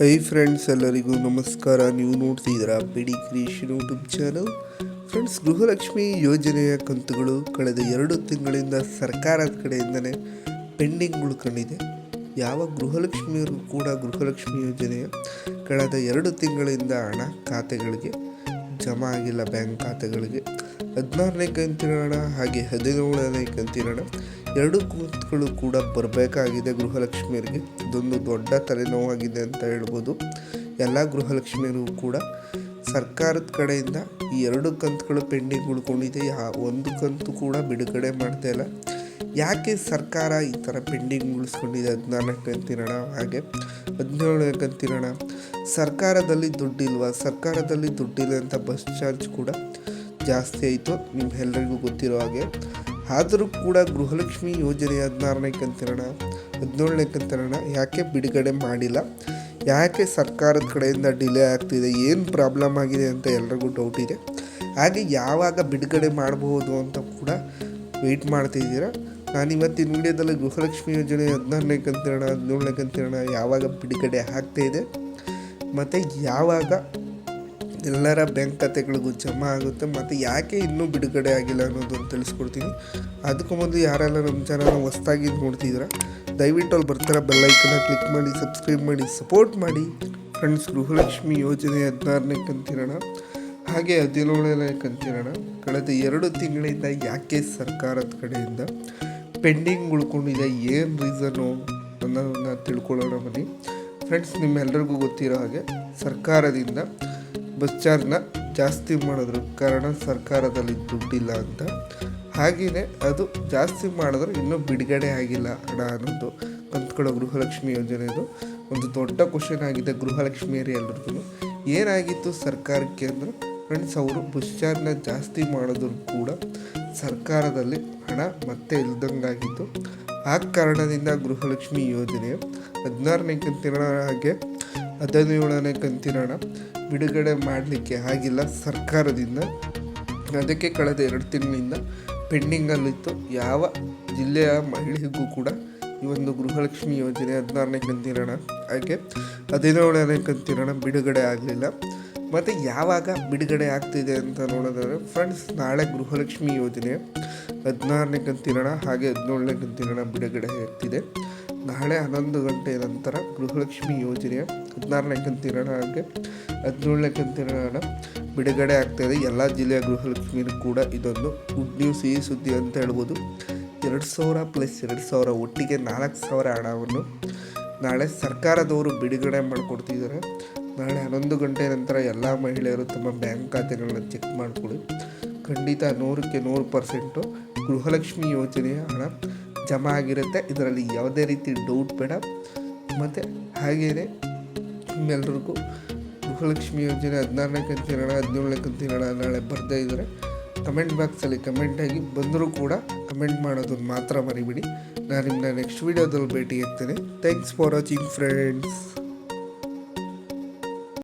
Hi friends ಎಲ್ಲರಿಗೂ ನಮಸ್ಕಾರ. ನೀವು ನೋಡ್ತಿದ್ದೀರಾ B D creation YouTube channel. Friends Gruhalakshmi ಯೋಜನೆಯ ಕಂತುಗಳು ಕಳೆದ ಎರಡು ತಿಂಗಳಿಂದ ಸರ್ಕಾರದ ಕಡೆಯಿಂದನೇ ಪೆಂಡಿಂಗ್ ಉಳ್ಕೊಂಡಿದೆ ಯಾವ ಗೃಹಲಕ್ಷ್ಮಿಯರು ಕೂಡ ಗೃಹಲಕ್ಷ್ಮಿ ಯೋಜನೆಯ ಕಳೆದ ಎರಡು ತಿಂಗಳಿಂದ ಹಣ ಖಾತೆಗಳಿಗೆ ಜಮಾ ಆಗಿಲ್ಲ ಬ್ಯಾಂಕ್ ಖಾತೆಗಳಿಗೆ. ಹದಿನಾರನೇ ಕಂತಿನ ಹಣ ಹಾಗೆ ಹದಿನೇಳನೇ ಕಂತಿರೋಣ ಎರಡು ಕಂತುಗಳು ಕೂಡ ಬರಬೇಕಾಗಿದೆ ಗೃಹಲಕ್ಷ್ಮಿಯರಿಗೆ. ಇದೊಂದು ದೊಡ್ಡ ತಲೆನೋವಾಗಿದೆ ಅಂತ ಹೇಳ್ಬೋದು. ಎಲ್ಲ ಗೃಹಲಕ್ಷ್ಮಿಯರು ಕೂಡ ಸರ್ಕಾರದ ಕಡೆಯಿಂದ ಈ ಎರಡು ಕಂತುಗಳು ಪೆಂಡಿಂಗ್ ಉಳ್ಕೊಂಡಿದೆ. ಯಾ, ಒಂದು ಕಂತು ಕೂಡ ಬಿಡುಗಡೆ ಮಾಡ್ತಾ ಇಲ್ಲ. ಯಾಕೆ ಸರ್ಕಾರ ಈ ಥರ ಪೆಂಡಿಂಗ್ ಉಳಿಸ್ಕೊಂಡಿದೆ ಹದಿನಾಲ್ಕು ಅಂತಿರೋಣ ಹಾಗೆ ಹದಿನೇಳನೇ ಕಂತಿರೋಣ ಸರ್ಕಾರದಲ್ಲಿ ದುಡ್ಡಿಲ್ವ? ಸರ್ಕಾರದಲ್ಲಿ ದುಡ್ಡಿಲ್ಲ ಅಂತ ಬಸ್ ಚಾರ್ಜ್ ಕೂಡ ಜಾಸ್ತಿ ಆಯಿತು ನಿಮ್ಗೆಲ್ಲರಿಗೂ ಗೊತ್ತಿರೋ ಹಾಗೆ. ಆದರೂ ಕೂಡ ಗೃಹಲಕ್ಷ್ಮಿ ಯೋಜನೆ ಹದಿನಾರನೇ ಕಂತಿರೋಣ ಹದಿನೇಳನೇ ಕಂತಿರೋಣ ಯಾಕೆ ಬಿಡುಗಡೆ ಮಾಡಿಲ್ಲ? ಯಾಕೆ ಸರ್ಕಾರದ ಕಡೆಯಿಂದ ಡಿಲೇ ಆಗ್ತಿದೆ? ಏನು ಪ್ರಾಬ್ಲಮ್ ಆಗಿದೆ ಅಂತ ಎಲ್ರಿಗೂ ಡೌಟ್ ಇದೆ. ಹಾಗೆ ಯಾವಾಗ ಬಿಡುಗಡೆ ಮಾಡಬಹುದು ಅಂತ ಕೂಡ ವೆಯ್ಟ್ ಮಾಡ್ತಿದ್ದೀರಾ? ನಾನು ಇವತ್ತಿನ ವಿಡಿಯೋದಲ್ಲಿ ಗೃಹಲಕ್ಷ್ಮಿ ಯೋಜನೆ ಹದಿನಾರನೇ ಕಂತಿರೋಣ, ಹದಿನೇಳನೇ ಕಂತಿರೋಣ, ಯಾವಾಗ ಬಿಡುಗಡೆ ಇದೆ? ಮತ್ತು ಯಾವಾಗ ಎಲ್ಲರ ಬ್ಯಾಂಕ್ ಖಾತೆಗಳಿಗೂ ಜಮಾ ಆಗುತ್ತೆ, ಮತ್ತು ಯಾಕೆ ಇನ್ನೂ ಬಿಡುಗಡೆ ಆಗಿಲ್ಲ ಅನ್ನೋದನ್ನು ತಿಳಿಸ್ಕೊಡ್ತೀನಿ. ಅದಕ್ಕೂ ಮೊದಲು ಯಾರೆಲ್ಲ ನಮ್ಮ ಚಾನಲ್ನ ಹೊಸ್ದಾಗಿ ನೋಡ್ತಿದ್ದೀರಾ, ದಯವಿಟ್ಟು ಅಲ್ಲಿ ಬರ್ತಾರ ಬೆಲ್ಲೈಕನ್ನ ಕ್ಲಿಕ್ ಮಾಡಿ ಸಬ್ಸ್ಕ್ರೈಬ್ ಮಾಡಿ ಸಪೋರ್ಟ್ ಮಾಡಿ. ಫ್ರೆಂಡ್ಸ್ ಗೃಹಲಕ್ಷ್ಮಿ ಯೋಜನೆ ಹದಿನಾರನೇ ಕಂತಿರೋಣ, ಹಾಗೆ ಹದಿನೇಳನೇ ಕಂತಿರೋಣ. ಕಳೆದ ಎರಡು ತಿಂಗಳಿಂದ ಯಾಕೆ ಸರ್ಕಾರದ ಕಡೆಯಿಂದ ಪೆಂಡಿಂಗ್ ಉಳ್ಕೊಂಡಿದೆ, ಏನು ರೀಸನು ಅನ್ನೋದನ್ನ ತಿಳ್ಕೊಳ್ಳೋಣ ಬನ್ನಿ. ಫ್ರೆಂಡ್ಸ್ ನಿಮ್ಮೆಲ್ಲರಿಗೂ ಗೊತ್ತಿರೋ ಹಾಗೆ ಸರ್ಕಾರದಿಂದ ಬಸ್ ಚಾರ್ಜ್ನ ಜಾಸ್ತಿ ಮಾಡಿದ್ರು. ಕಾರಣ ಸರ್ಕಾರದಲ್ಲಿ ದುಡ್ಡಿಲ್ಲ ಅಂತ. ಹಾಗೆಯೇ ಅದು ಜಾಸ್ತಿ ಮಾಡಿದ್ರೆ ಇನ್ನೂ ಬಿಡುಗಡೆ ಆಗಿಲ್ಲ ಹಣ ಅನ್ನೋದು. ಕಂತ್ಕೊಳ್ಳೋ ಗೃಹಲಕ್ಷ್ಮಿ ಯೋಜನೆದು ಒಂದು ದೊಡ್ಡ ಕ್ವಶನ್ ಆಗಿದೆ ಗೃಹಲಕ್ಷ್ಮಿಯರಿ ಎಲ್ಲರಿಗೂ ಏನಾಗಿತ್ತು ಸರ್ಕಾರಕ್ಕೆ ಅಂದರೆ ಫ್ರೆಂಡ್ಸ್ ಅವರು ಬಸ್ ಚಾರ್ಜ್ನ ಜಾಸ್ತಿ ಮಾಡಿದ್ರು ಕೂಡ ಸರ್ಕಾರದಲ್ಲಿ ಹಣ ಮತ್ತೆ ಇಲ್ದಂಗಾಗಿತ್ತು. ಆ ಕಾರಣದಿಂದ ಗೃಹಲಕ್ಷ್ಮಿ ಯೋಜನೆ ಹದಿನಾರನೇ ಕಂತಿನ ಹಾಗೆ ಹದಿನೇಳನೇ ಕಂತಿನ ಹಣ ಬಿಡುಗಡೆ ಮಾಡಲಿಕ್ಕೆ ಆಗಿಲ್ಲ ಸರ್ಕಾರದಿಂದ. ಅದಕ್ಕೆ ಕಳೆದ ಎರಡು ತಿಂಗಳಿಂದ ಪೆಂಡಿಂಗಲ್ಲಿತ್ತು. ಯಾವ ಜಿಲ್ಲೆಯ ಮಹಿಳೆಗೂ ಕೂಡ ಈ ಒಂದು ಗೃಹಲಕ್ಷ್ಮಿ ಯೋಜನೆ ಹದಿನಾರನೇ ಕಂತಿನ ಹಣ ಹಾಗೆ ಹದಿನೇಳನೇ ಕಂತಿನ ಹಣ ಬಿಡುಗಡೆ ಆಗಲಿಲ್ಲ. ಮತ್ತು ಯಾವಾಗ ಬಿಡುಗಡೆ ಆಗ್ತಿದೆ ಅಂತ ನೋಡೋದಾದರೆ ಫ್ರೆಂಡ್ಸ್ ನಾಳೆ ಗೃಹಲಕ್ಷ್ಮಿ ಯೋಜನೆ. ಹದಿನಾರನೇ ಕಂತಿನ ಹಾಗೆ ಹದಿನೇಳನೇ ಕಂತಿನ ಹಣ ಬಿಡುಗಡೆ ಆಗ್ತಿದೆ. ನಾಳೆ ಹನ್ನೊಂದು ಗಂಟೆ ನಂತರ ಗೃಹಲಕ್ಷ್ಮಿ ಯೋಜನೆಯ ಹದಿನಾರನೇ ಕಂತಿನ ಹಾಗೆ ಹದಿನೇಳನೇ ಕಂತಿನ ಹಣ ಬಿಡುಗಡೆ ಆಗ್ತಾಯಿದೆ ಎಲ್ಲ ಜಿಲ್ಲೆಯ ಗೃಹಲಕ್ಷ್ಮಿನೂ ಕೂಡ ಇದೊಂದು ಗುಡ್ ನ್ಯೂಸ್ ಈ ಸುದ್ದಿ ಅಂತ ಹೇಳ್ಬೋದು. ಎರಡು ಸಾವಿರ ಪ್ಲಸ್ ಎರಡು ಸಾವಿರ ಒಟ್ಟಿಗೆ ನಾಲ್ಕು ಸಾವಿರ ಹಣವನ್ನು ನಾಳೆ ಸರ್ಕಾರದವರು ಬಿಡುಗಡೆ ಮಾಡಿಕೊಡ್ತಿದ್ದಾರೆ. ನಾಳೆ ಹನ್ನೊಂದು ಗಂಟೆ ನಂತರ ಎಲ್ಲ ಮಹಿಳೆಯರು ತಮ್ಮ ಬ್ಯಾಂಕ್ ಖಾತೆಗಳನ್ನ ಚೆಕ್ ಮಾಡಿಕೊಳ್ಳಿ. ಖಂಡಿತ ನೂರಕ್ಕೆ ನೂರು ಪರ್ಸೆಂಟು ಗೃಹಲಕ್ಷ್ಮಿ ಯೋಜನೆಯ ಹಣ ಜಮಾ ಆಗಿರುತ್ತೆ. ಇದರಲ್ಲಿ ಯಾವುದೇ ರೀತಿ ಡೌಟ್ ಬೇಡ. ಮತ್ತು ಹಾಗೆಯೇ ನಿಮ್ಮೆಲ್ರಿಗೂ ಗೃಹಲಕ್ಷ್ಮಿ ಯೋಜನೆ ಹದಿನಾರನೇ ಕಂತಿನ ಹಣ, ಹದಿನೇಳನೇ ಕಂತಿನ ಹಣ ನಾಳೆ ಬರ್ದೇ ಇದ್ದರೆ ಕಮೆಂಟ್ ಬಾಕ್ಸಲ್ಲಿ ಕಮೆಂಟಾಗಿ ಬಂದರೂ ಕೂಡ ಕಮೆಂಟ್ ಮಾಡೋದನ್ನು ಮಾತ್ರ ಮರಿಬಿಡಿ. ನಾನು ನಿಮ್ಮನ್ನ ನೆಕ್ಸ್ಟ್ ವೀಡಿಯೋದಲ್ಲಿ ಭೇಟಿ ಆಗ್ತೇನೆ. Thanks for watching friends